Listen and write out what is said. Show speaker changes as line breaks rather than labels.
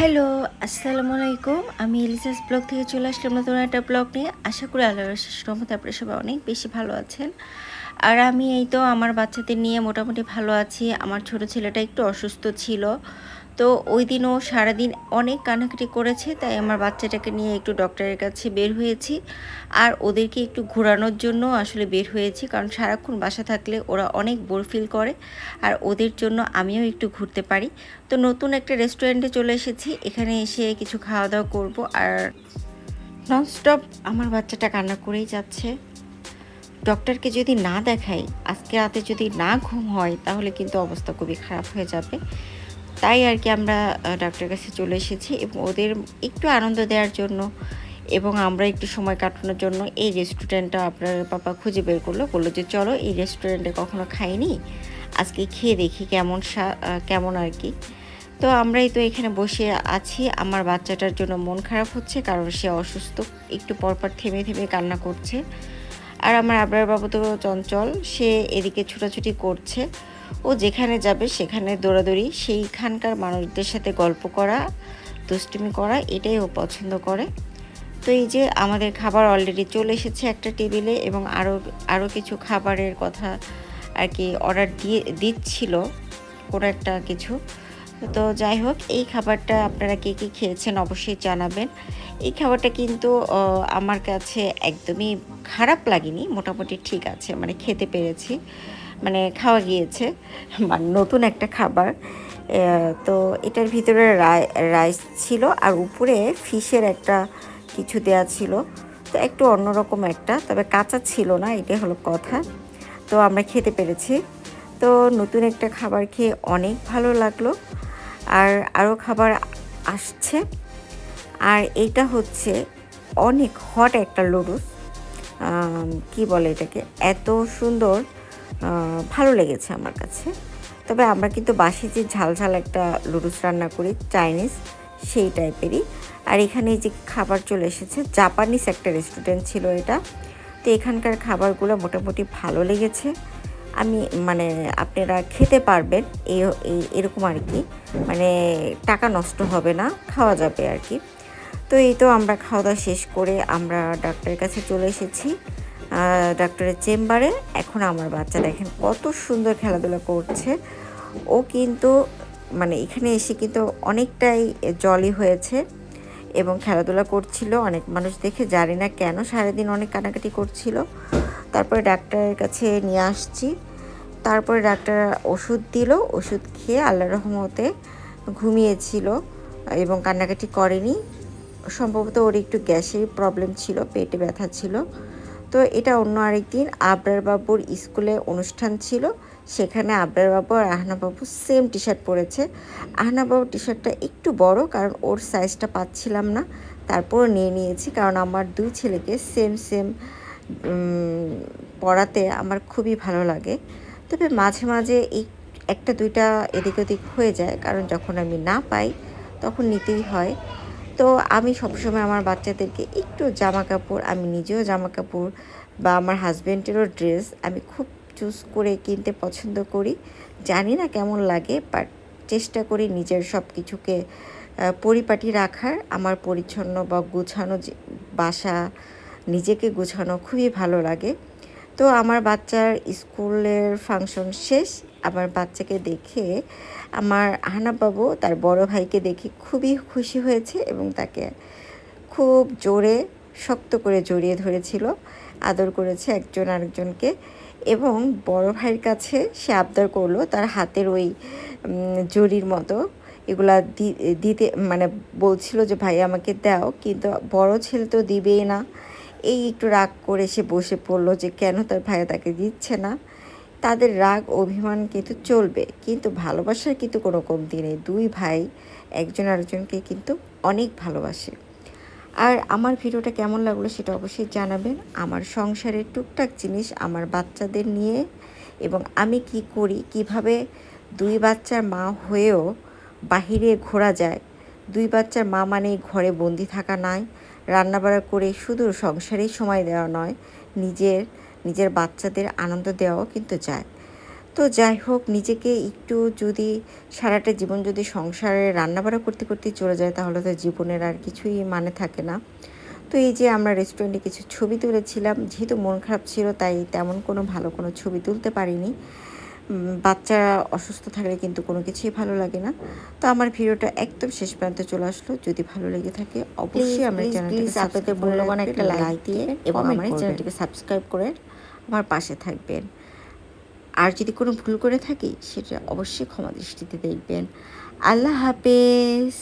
Hello, আসসালামু আলাইকুম। আমি এলিসাস ব্লগ থেকে চলে আসলাম নতুন একটা ব্লগ নিয়ে। আশা করি আল্লাহর রহমতে আপনারা সবাই অনেক বেশি ভালো আছেন। আর আমি এই তো আমার বাচ্চাদের নিয়ে মোটামুটি ভালো আছি। আমার ছোট ছেলেটা একটু অসুস্থ ছিল। তো ওই দিনও সারাদিন অনেক কানাকাটি করেছে, তাই আমার বাচ্চাটাকে নিয়ে একটু ডক্টরের কাছে বের হয়েছি। আর ওদেরকে একটু ঘোরানোর জন্য আসলে বের হয়েছি, কারণ সারাক্ষণ বাসা থাকলে ওরা অনেক বোর ফিল করে। আর ওদের জন্য আমিও একটু ঘুরতে পারি। তো নতুন একটা রেস্টুরেন্টে চলে এসেছি, এখানে এসে কিছু খাওয়া দাওয়া করব। আর ননস্টপ আমার বাচ্চাটা কান্না করেই যাচ্ছে। ডক্টরকে যদি না দেখাই, আজকে রাতে যদি না ঘুম হয়, তাহলে কিন্তু অবস্থা খুবই খারাপ হয়ে যাবে। তাই আর কি আমরা ডাক্তারের কাছে চলে এসেছি এবং ওদের একটু আনন্দ দেওয়ার জন্য এবং আমরা একটু সময় কাটানোর জন্য এই রেস্টুরেন্টটা আপনার পাপা খুঁজে বের করল। বলল যে, চলো এই রেস্টুরেন্টে কখনো খাইনি, আজকে খেয়ে দেখি কেমন কেমন আর কি। তো আমরাই তো এখানে বসে আছি। আমার বাচ্চাটার জন্য মন খারাপ হচ্ছে কারণ সে অসুস্থ। একটু পরপর থেমে থেমে কান্না করছে। আর আমার আবরার বাবু তো চঞ্চল, সে এদিকে ছুটাছুটি করছে। ও যেখানে যাবে সেখানে দৌড়াদৌড়ি, সেইখানকার মানুষদের সাথে গল্প করা, দুষ্টুমি করা, এটাই ও পছন্দ করে। তো এই যে আমাদের খাবার অলরেডি চলে এসেছে একটা টেবিলে এবং আরও আরও কিছু খাবারের কথা আর কি অর্ডার দিয়ে, দিচ্ছিল কোনো একটা কিছু। তো যাই হোক, এই খাবারটা আপনারা কে কী খেয়েছেন অবশ্যই জানাবেন। এই খাবারটা কিন্তু আমার কাছে একদমই খারাপ লাগেনি, মোটামুটি ঠিক আছে মানে খেতে পেরেছি। খাওয়া গিয়েছে মানে নতুন একটা খাবার। তো এটার ভিতরে রাইস ছিল, আর উপরে ফিশের একটা কিছু দেয়া ছিল। তো একটু অন্যরকম একটা, তবে কাঁচা ছিল না, এটাই হলো কথা। তো আমরা খেতে পেরেছি। তো নতুন একটা খাবার খেয়ে অনেক ভালো লাগল। আর আরও খাবার আসছে। আর এটা হচ্ছে অনেক হট একটা লুডুস কি বলে এটাকে? এত সুন্দর ভালো লেগেছে আমার কাছে। তবে আমরা কিন্তু বাসি যে ঝাল ঝাল একটা লুডুস রান্না করি, চাইনিজ, সেই টাইপেরই। আর এখানে যে খাবার চলে এসেছে, জাপানিজ একটা রেস্টুরেন্ট ছিল এটা। তো এখানকার খাবারগুলো মোটামুটি ভালো লেগেছে। আমি মানে আপনারা খেতে পারবেন এই, এরকম আর কি। মানে টাকা নষ্ট হবে না, খাওয়া যাবে আর কি। তো এই তো আমরা খাওয়া দাওয়া শেষ করে আমরা ডাক্তারের কাছে চলে এসেছি। ডাক্তারের চেম্বারে। এখন আমার বাচ্চা দেখেন কত সুন্দর খেলাধুলা করছে। ও কিন্তু মানে এখানে এসে কিন্তু অনেকটাই জলই হয়েছে এবং খেলাধুলা করছিল। অনেক মানুষ দেখে, জানি না কেন, সারাদিন অনেক কানাকাটি করছিল। তারপরে ডাক্তারের কাছে নিয়ে আসছি। তারপরে ডাক্তার ওষুধ দিল, ওষুধ খেয়ে আল্লাহ রহমতে ঘুমিয়েছিল এবং কান্নাকাটি করেনি। সম্ভবত ওর একটু গ্যাসের প্রবলেম ছিল, পেটে ব্যথা ছিল। তো এটা অন্য আরেকদিন আবরার বাবুর স্কুলে অনুষ্ঠান ছিল। সেখানে আবরার বাবু আর আহনা বাবু সেম টি শার্ট পরেছে। আহনা বাবুর টি শার্টটা একটু বড়, কারণ ওর সাইজটা পাচ্ছিলাম না। তারপর নিয়ে নিয়েছি, কারণ আমার দুই ছেলেকে সেম সেম পড়াতে আমার খুবই ভালো লাগে। তবে মাঝে মাঝে এই একটা দুইটা এদিক ওদিক হয়ে যায়, কারণ যখন আমি না পাই, তখন নিতেই হয়। তো আমি সবসময় আমার বাচ্চাদেরকে একটু জামা কাপড় আমি নিজেও জামা কাপড় বা আমার হাজব্যান্ডেরও ড্রেস আমি খুব চুজ করে কিনতে পছন্দ করি। জানি না কেমন লাগে বাট চেষ্টা করি নিজের সব কিছুকে পরিপাটি রাখার। আমার পরিচ্ছন্ন বা গুছানো বাসা নিজেকে গুছানো খুবই ভালো লাগে। তো আমার বাচ্চার স্কুলের ফাংশন শেষ আমার বাচ্চাকে দেখে আমার আহনাবাবু তার বড় ভাইকে দেখে খুবই খুশি হয়েছে এবং তাকে খুব জোরে, শক্ত করে জড়িয়ে ধরেছিল, আদর করেছে একজন আরেকজনকে এবং বড় ভাইয়ের কাছে সে আবদার করল তার হাতের ওই জড়ির মতো। এগুলা দিতে মানে বলছিল যে, ভাই, আমাকে দাও। কিন্তু বড় ছেলে তো দিবেই না। এই একটু রাগ করে সে বসে পড়ল যে, কেন তার ভাইয়া তাকে দিচ্ছে না? তাদের রাগ, অভিমান কিন্তু চলবে। কিন্তু ভালোবাসার কিন্তু কোনো কমতি নেই। দুই ভাই, একজন আরেকজনকে কিন্তু অনেক ভালোবাসে। আর আমার ভিডিওটা কেমন লাগল সেটা অবশ্যই জানাবেন। আমার সংসারের টুকটাক জিনিস আমার বাচ্চাদের নিয়ে এবং আমি কি করি, কীভাবে দুই বাচ্চার মা হয়েও বাহিরে ঘোরা যায়। দুই বাচ্চার মা মানে ঘরে বন্দি থাকা নয়, রান্নাবাড়া করে শুধু সংসারেই সময় দেওয়া নয়, নিজের নিজের বাচ্চাদের আনন্দ দেওয়াও কিন্তু যায়। তো যাই হোক নিজেকে একটু যদি সারাটা জীবন যদি সংসারে রান্নাবাড়া করতে করতে চলে যায় তাহলে তো জীবনের আর কিছুই মানে থাকে না। তো এই যে আমরা রেস্টুরেন্টে কিছু ছবি তুলেছিলাম যেহেতু মন খারাপ ছিল তাই তেমন কোনো ভালো কোনো ছবি তুলতে পারিনি। বাচ্চা অসুস্থ থাকলে কিন্তু কোনো কিছুই ভালো লাগে না। তো আমার ভিডিওটা একদম শেষ প্রান্তে চলে আসলো। যদি ভালো লেগে থাকে অবশ্যই আমার চ্যানেলটিকে আপনাদের মূল্যবান একটা লাইক দিয়ে এবং আমার চ্যানেলটিকে সাবস্ক্রাইব করে আমার পাশে থাকবেন। আর যদি কোনো ভুল করে থাকি, সেটা অবশ্যই ক্ষমা দৃষ্টিতে দেখবেন। আল্লাহ হাফেজ।